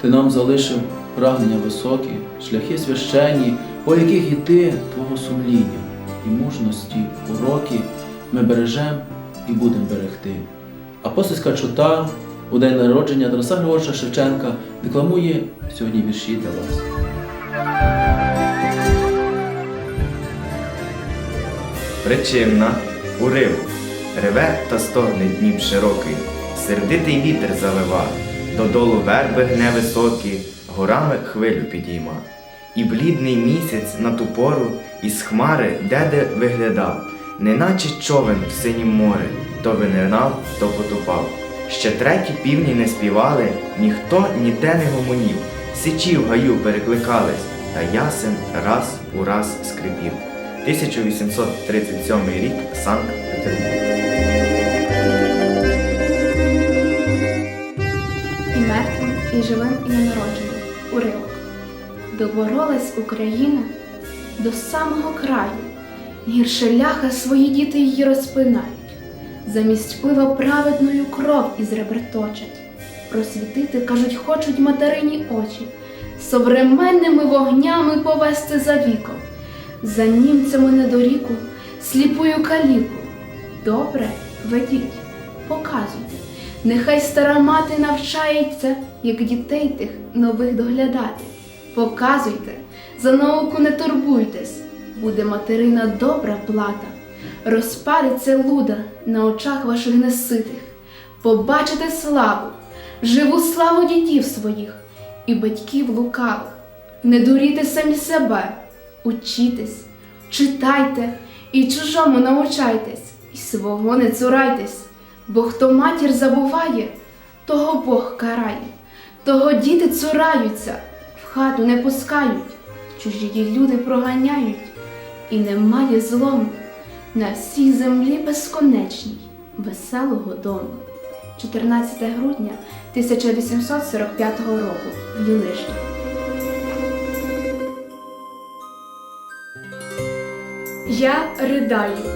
Ти нам залишив прагнення високі, шляхи священні, по яких іти Твого сумління і мужності, уроки ми бережем і будемо берегти. Апостольська чота у день народження Тараса Григоровича Шевченка декламує сьогодні вірші для вас. Причинна уривок. Реве та стогне Дніп широкий, сердитий вітер завива, додолу верби гне високі, горами хвилю підійма. І блідний місяць на ту пору із хмари де-де виглядав, неначе човен в синім морі, то винирнав, то потопав. Ще треті півні не співали, ніхто ніде не гомонів, сичі в гаю перекликались, та ясен раз у раз скрипів. 1837 рік Санкт-Петербург. і живим, і ненародженим. Уривок. Доборолась Україна до самого краю, гірше ляха свої діти її розпинають, замість пива праведною кров із ребер точать. Просвітити, кажуть, хочуть материні очі, современними вогнями повести за віком, за німцями недоріку, сліпую каліку. Добре, ведіть, показуйте. Нехай стара мати навчається, як дітей тих нових доглядати. Показуйте, за науку не турбуйтесь, буде материна добра плата. Розпалиться луда на очах ваших неситих. Побачите славу, живу славу дітів своїх і батьків лукавих. Не дуріте самі себе, учітесь, читайте і чужому научайтесь, і свого не цурайтесь. Бо хто матір забуває, того Бог карає, того діти цураються, в хату не пускають, чужі люди проганяють, і немає злому на всій землі безконечній, веселого дому. 14 грудня 1845 року в Юлижні. Я ридаю,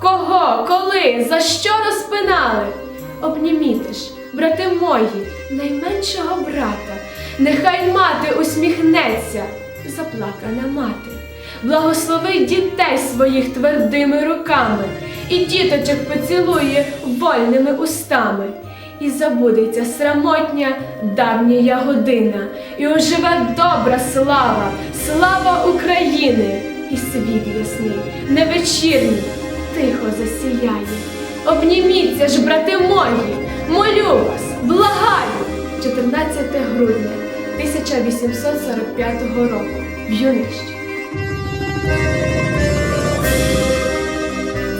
кого, коли, за що розпинали. Обніміте ж, брати мої, найменшого брата, нехай мати усміхнеться, заплакана мати. Благослови дітей своїх твердими руками, і діточок поцілує вольними устами. І забудеться срамотня давня година, і оживе добра слава, слава України, і світ ясний, невечірній, тихо засіяє. Обніміться ж, брати мої, молю вас, благаю. 14 грудня 1845 року в Юнищі.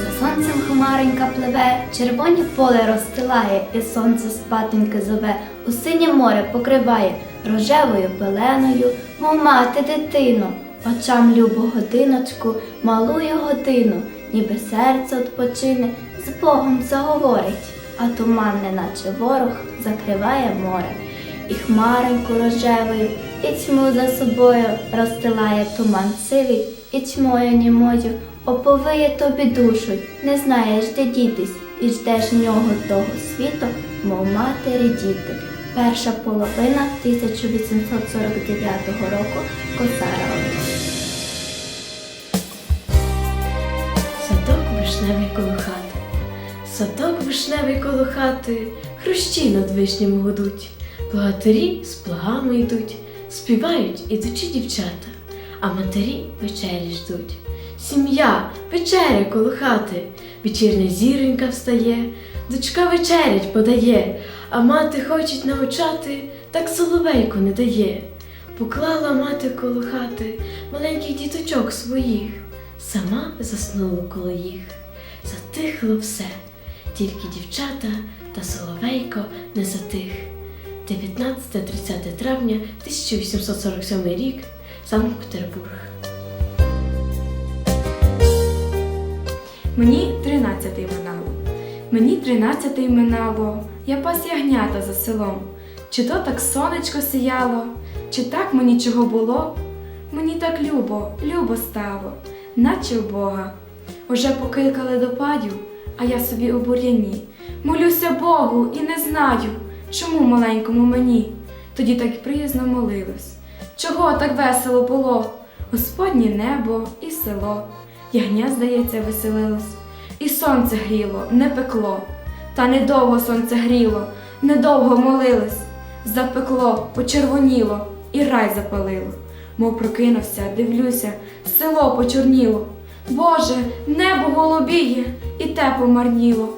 За сонцем хмаренька пливе, червоні поле розстилає, і сонце спатоньки зове, у синє море покриває рожевою пеленою, мов мати дитину, очам любу годиночку, малую годину, ніби серце odpoчине, з Богом заговорить, а туман, неначе ворог, закриває море. І хмареньку рожевою, і тьму за собою розстилає туман сивий, і тьмою німою оповиє тобі душу, не знаєш, де дітись, і ждеш нього того світу, мов матері діти. Перша половина 1849 року Косара. Вишневий коло хати, садок вишневий коло хати, хрущі над вишнями гудуть, плугатирі з плагами йдуть, співають ідучі дівчата, а матері вечері ждуть. Сім'я, вечеря коло хати, вечірня зіронька встає, дочка вечерять подає, а мати хочеть навчати, так соловейку не дає. Поклала мати коло хати маленьких діточок своїх, сама заснула коло їх. Затихло все, тільки дівчата та соловейко не затих. 19-30 травня 1847 рік, Санкт-Петербург. Мені тринадцятий минало. Мені тринадцятий минало, я пас ягнята за селом. Чи то так сонечко сіяло, чи так мені чого було? Мені так любо, любо стало, наче в Бога. Уже покилкали до падю, а я собі у бур'яні. Молюся Богу і не знаю, чому маленькому мені. Тоді так приязно молилась. Чого так весело було? Господнє небо і село. Ягня, здається, веселилось. І сонце гріло, не пекло. Та недовго сонце гріло, недовго молились. Запекло, почервоніло і рай запалило. Мов прокинувся, дивлюся, село почорніло. Боже, небо голубіє, і те помарніло.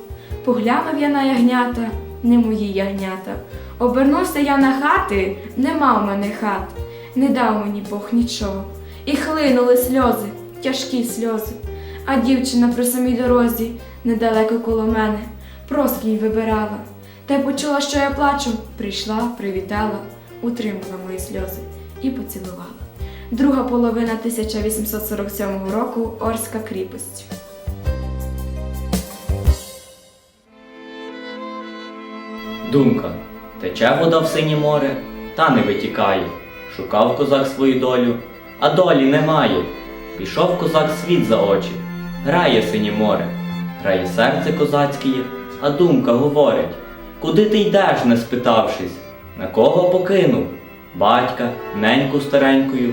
Поглянув я на ягнята, не мої ягнята. Обернувся я на хати, нема в мене хат. Не дав мені Бог нічого. І хлинули сльози, тяжкі сльози. А дівчина при самій дорозі, недалеко коло мене, проскінь вибирала. Та й почула, що я плачу, прийшла, привітала, утримала мої сльози і поцілувала. Друга половина 1847 року Орська кріпость. Думка. Тече вода в синє море, та не витікає. Шукав козак свою долю, а долі немає. Пішов козак світ за очі, грає синє море, грає серце козацьке, а думка говорить, куди ти йдеш, не спитавшись, на кого покинув? Батька, неньку старенькою,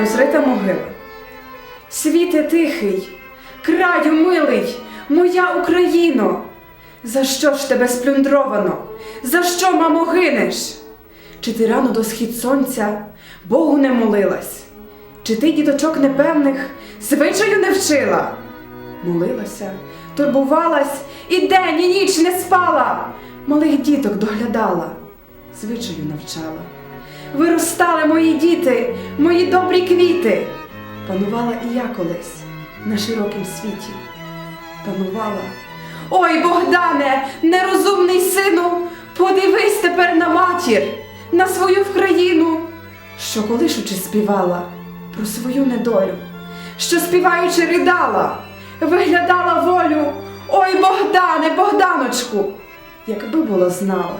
Розрита могила. Світе тихий, краю милий, моя Україно, за що ж тебе сплюндровано? За що, мамо, гинеш? Чи ти рано до схід сонця Богу не молилась? Чи ти діточок непевних звичаю не вчила? Молилася, турбувалась і день, і ніч не спала, малих діток доглядала, звичаю навчала. Виростали мої діти, мої добрі квіти. Панувала і я колись на широкім світі. Панувала. Ой, Богдане, нерозумний сину, подивись тепер на матір, на свою вкраїну, що колишучи співала про свою недолю, що співаючи ридала, виглядала волю. Ой, Богдане, Богданочку, якби була знала,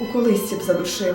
у колисці б задушила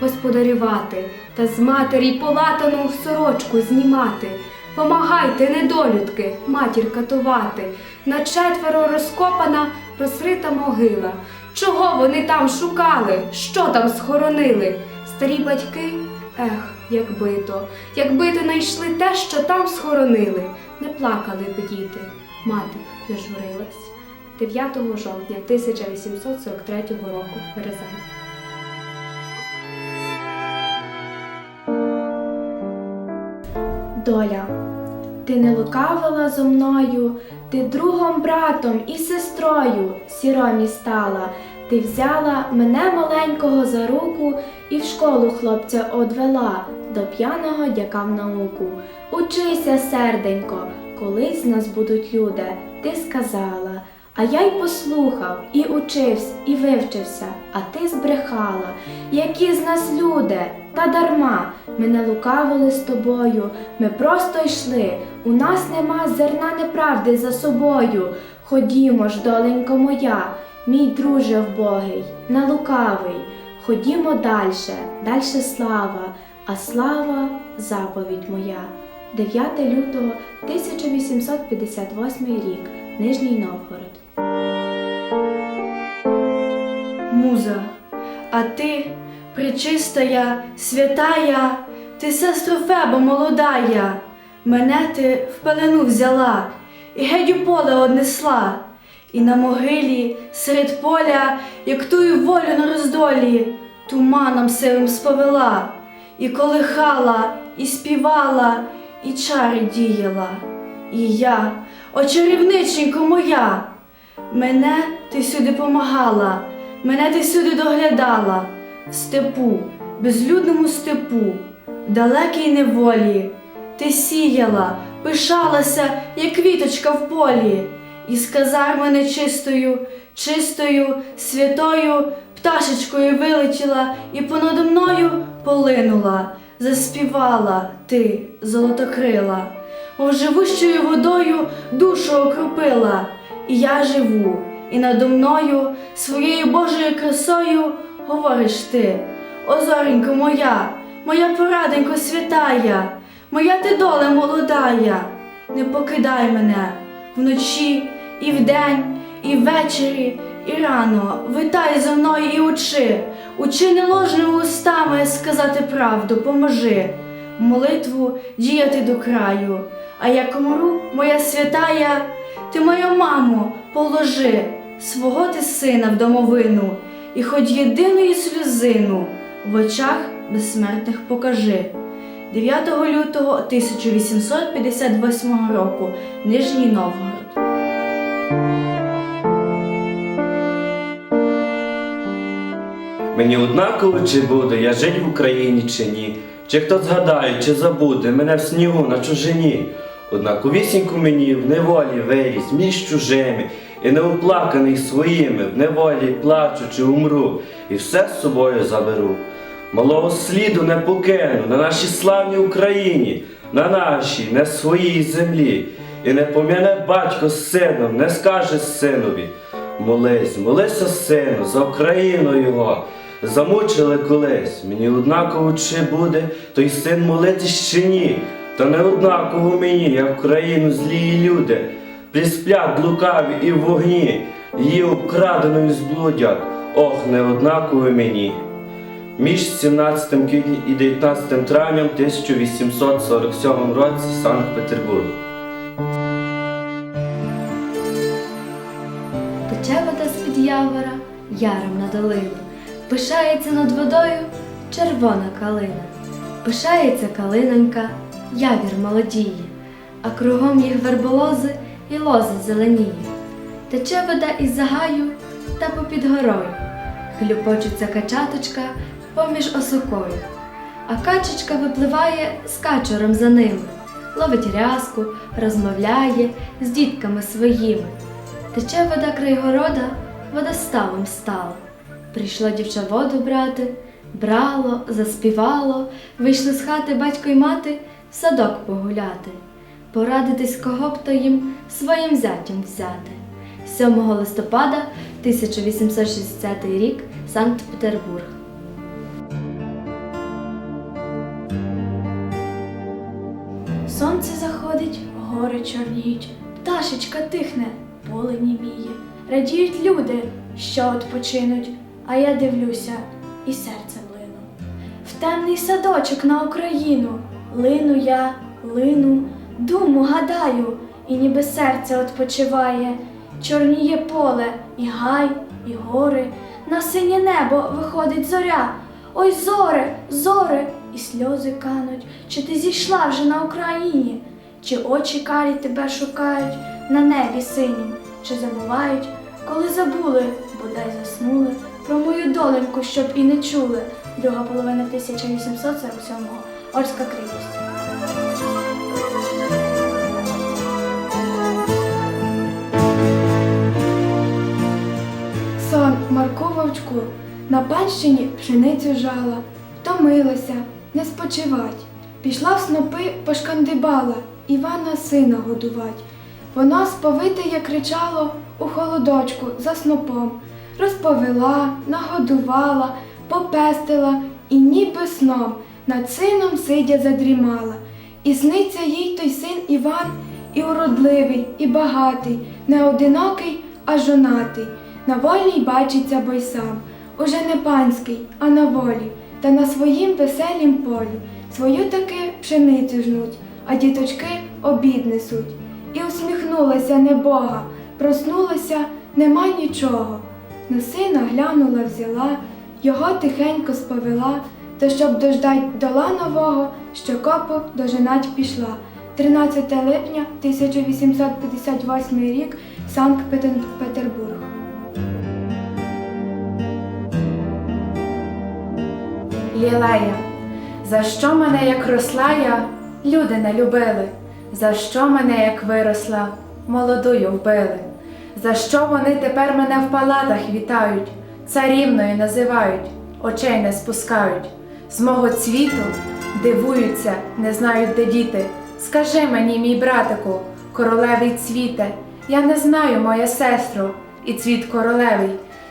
господарювати та з матері полатану сорочку знімати. Помагайте, недолюдки, матір катувати. На четверо розкопана, розрита могила. Чого вони там шукали? Що там схоронили? Старі батьки? Ех, якби то, якби то знайшли те, що там схоронили, не плакали б діти, мати не журилась. 9 жовтня 1843 року Березань. Доля, ти не лукавила зо мною, ти другом, братом і сестрою сіромі стала. Ти взяла мене маленького за руку і в школу хлопця одвела до п'яного дяка в науку. Учися, серденько, колись нас будуть люди, ти сказала. А я й послухав, і учився, і вивчився, а ти збрехала. Які з нас люди, та дарма, ми не лукавили з тобою, ми просто йшли, у нас нема зерна неправди за собою. Ходімо ж, доленько моя, мій друже вбогий, не лукавий. Ходімо дальше, дальше слава, а слава заповідь моя. 9 лютого 1858 рік, Нижній Новгород. Муза, а ти, пречистая, святая, ти сестру Феба молодая, мене ти в пелену взяла і геть у поле однесла, і на могилі серед поля, як тую волю на роздолі, туманом сивим сповела, і колихала, і співала, і чари діяла. І я, о чарівниченько моя, Мене ти сюди помагала, мене ти сюди доглядала, в степу, безлюдному степу, далекій неволі. Ти сіяла, пишалася, як квіточка в полі, і сказар мене чистою, чистою, святою пташечкою вилетіла і понадо мною полинула, заспівала ти, золотокрила, живущою водою душу окропила. І я живу, і надо мною своєю Божою красою говориш ти, о зоренько моя, моя пораденько святая, моя ти доля молодая, не покидай мене вночі, і вдень, і ввечері, і рано. Витай за мною і учи, учи не ложними устами сказати правду, поможи, молитву діяти до краю, а як умру, моя святая. Ти, моя мамо, положи свого ти сина в домовину, і хоч єдиної сльозину в очах безсмертних покажи. 9 лютого 1858 року Нижній Новгород. Мені однаково, чи буде я жить в Україні чи ні, чи хто згадає, чи забуде мене в снігу на чужині. Однаковісінько мені в неволі виріс між чужими, і неоплаканий своїми, в неволі плачучи умру, і все з собою заберу. Малого сліду не покину на нашій славній Україні, на нашій, не своїй землі, і не пом'яне батько з сином, не скаже синові. Молись, молися, сину, за Україну його. Замучили колись, мені однаково чи буде той син молитись чи ні. Та не однаково мені, як Україну злії люди, присплять лукаві і вогні, її обкраденою зблудять, ох, не однаково мені. Між 17 квітня і 19 травням 1847 році Санкт-Петербург. Тече вода з-під явора, яром на долину. Пишається над водою червона калина. Пишається калинонька, явір молодіє, а кругом їх верболози і лози зеленіє. Тече вода із загаю та попід горою. Хлюпочеться качаточка поміж осокою. А качечка випливає з качуром за ними, ловить рязку, розмовляє з дітками своїми. Тече вода край города, водоставом стала. Прийшло дівча воду брати, брало, заспівало, вийшли з хати батько й мати в садок погуляти, порадитись, кого б то їм своїм зятям взяти. 7 листопада 1860 рік Санкт-Петербург. Сонце заходить, гори чорніють, пташечка тихне, поле німіє. Радіють люди, що відпочинуть, а я дивлюся і серцем лину. В темний садочок на Україну лину я, лину, думу гадаю, і ніби серце відпочиває. Чорніє поле, і гай, і гори, на синє небо виходить зоря. Ой, зоре, зоре, і сльози кануть, чи ти зійшла вже на Україні, чи очі карі тебе шукають на небі синім, чи забувають, коли забули, бодай заснули, про мою доленьку, щоб і не чули. Друга половина 1847-го. Орська кріпость. Сон Марку Вовчку на панщині пшеницю жала, втомилася, не спочивать. Пішла в снопи пошкандибала, Івана сина годувать. Воно сповите, як кричало, у холодочку за снопом. Розповела, нагодувала, попестила і ніби сном над сином сидя задрімала. І сниться їй той син Іван, і уродливий, і багатий, не одинокий, а жонатий. На вольній бачиться бой сам, уже не панський, а на волі, та на своїм веселім полі. Свою таки пшеницю жнуть, а діточки обід несуть. І усміхнулася небога, проснулася, нема нічого. На сина глянула, взяла, його тихенько сповела, та щоб дождать дола нового, що копу дожинать пішла. 13 липня 1858 рік, Санкт-Петербург. Лілея, за що мене, як росла я, люди не любили? За що мене, як виросла, молодою вбили? За що вони тепер мене в палатах вітають, царівною називають, очей не спускають? З мого цвіту дивуються, не знають, де діти. Скажи мені, мій братику, королевий цвіте, я не знаю, моя сестро, і цвіт королевий,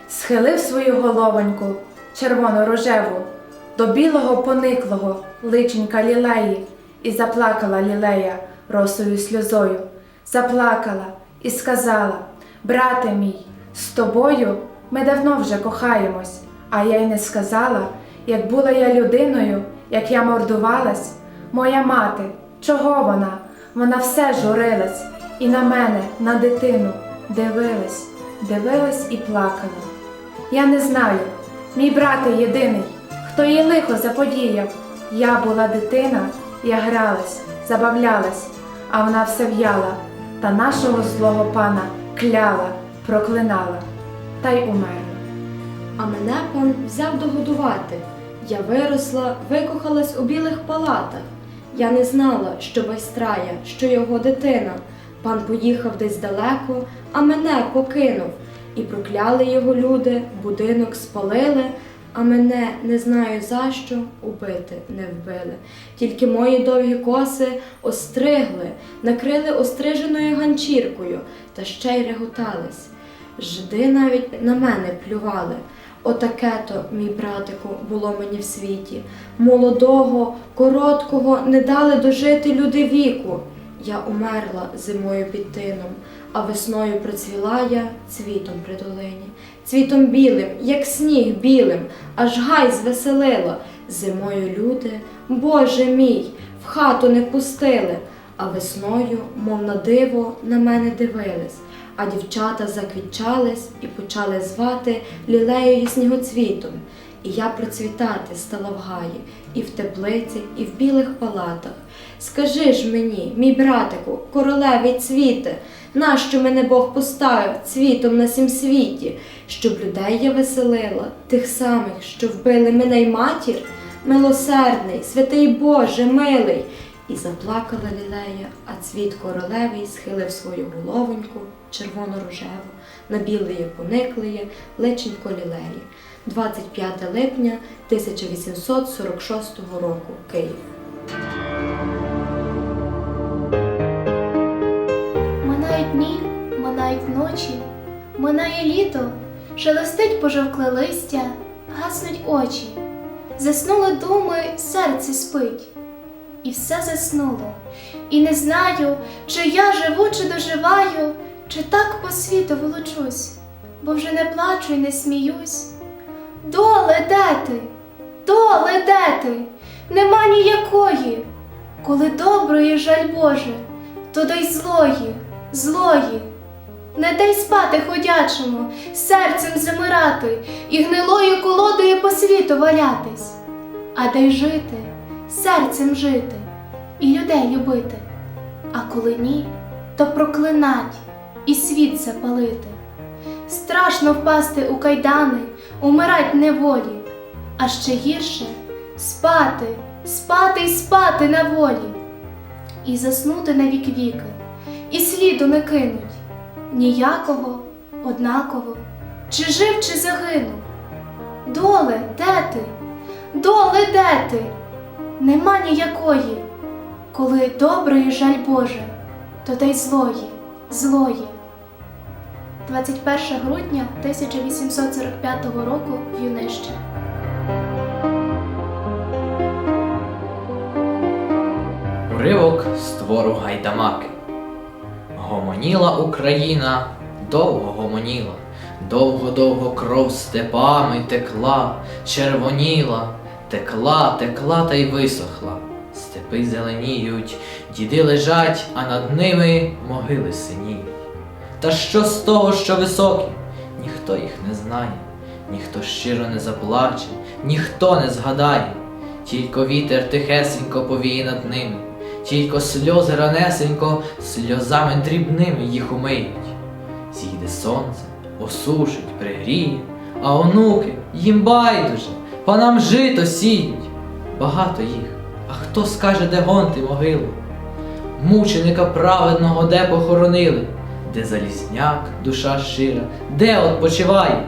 схилив свою головоньку, червоно рожеву, до білого пониклого личенька лілеї, і заплакала лілея росою сльозою, заплакала і сказала: Брате мій, з тобою ми давно вже кохаємось, а я й не сказала, як була я людиною, як я мордувалась, моя мати, чого вона? Вона все журилась, і на мене, на дитину, дивилась, дивилась і плакала. Я не знаю, мій брате єдиний, хто їй лихо заподіяв. Я була дитина, я гралась, забавлялась, а вона все в'яла, та нашого злого пана кляла, проклинала, та й умерла. А мене пан взяв догодувати. Я виросла, викохалась у білих палатах. Я не знала, що байстрая, що його дитина. Пан поїхав десь далеко, а мене покинув. І прокляли його люди, будинок спалили, а мене не знаю за що убити не вбили. Тільки мої довгі коси остригли, накрили остриженою ганчіркою та ще й реготались. Жди навіть на мене плювали. Отаке то, мій братику, було мені в світі. Молодого, короткого не дали дожити люди віку. Я умерла зимою під тином, а весною процвіла я цвітом при долині. Цвітом білим, як сніг білим, аж гай звеселило. Зимою люди, Боже мій, в хату не пустили, а весною, мов на диво, на мене дивились. А дівчата заквітчались і почали звати лілеєю і снігоцвітом. І я процвітати стала в гаї, і в теплиці, і в білих палатах. Скажи ж мені, мій братику, королевий цвіте, нащо мене Бог поставив цвітом на сім світі, щоб людей я веселила, тих самих, що вбили мене й матір, милосердний, святий Боже, милий. І заплакала лілея, а цвіт королевий схилив свою головоньку, червоно-рожеву, на білеє пониклеє, личенько лілеї. 25 липня 1846 року, Київ. Минають дні, минають ночі, минає літо, шелестить пожовкле листя, гаснуть очі. Заснули думи, серце спить, і все заснуло. І не знаю, чи я живу, чи доживаю, чи так по світу волочусь, бо вже не плачу і не сміюсь. Доле, де ти? Доле, де ти? Нема ніякої. Коли доброї жаль Боже, то дай злої, злої. Не дай спати ходячому, серцем замирати і гнилою колодою по світу валятись, а дай жити, серцем жити і людей любити. А коли ні, то проклинать і світ запалити. Страшно впасти у кайдани, умирать неволі, а ще гірше спати, спати й спати на волі, і заснути на вік віки, і сліду не кинуть ніякого, однаково, чи жив, чи загинув. Доле, де ти? Доле, де ти? нема ніякої, коли доброї жаль Боже, то те й злої, злої. 21 грудня 1845 року в Юнище. Уривок з твору гайдамаки. Гомоніла Україна, довго гомоніла, довго-довго кров степами текла, червоніла текла, текла та й висохла. Степи зеленіють, діди лежать, а над ними могили синіють. Та що з того, що високі? Ніхто їх не знає, ніхто щиро не заплаче, ніхто не згадає, тільки вітер тихесенько повіє над ними, тільки сльози ранесенько сльозами дрібними їх умиють. Зійде сонце, осушить, пригріє, а онуки їм байдуже, панам жито сіють. Багато їх, а хто скаже, де гонти могилу? Мученика праведного де похоронили, де залізняк, душа щира, де odpoчиває?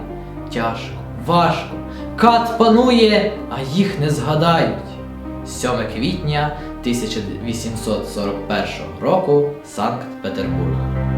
Тяжко, важко, кат панує, а їх не згадають. 7 квітня 1841 року Санкт-Петербург.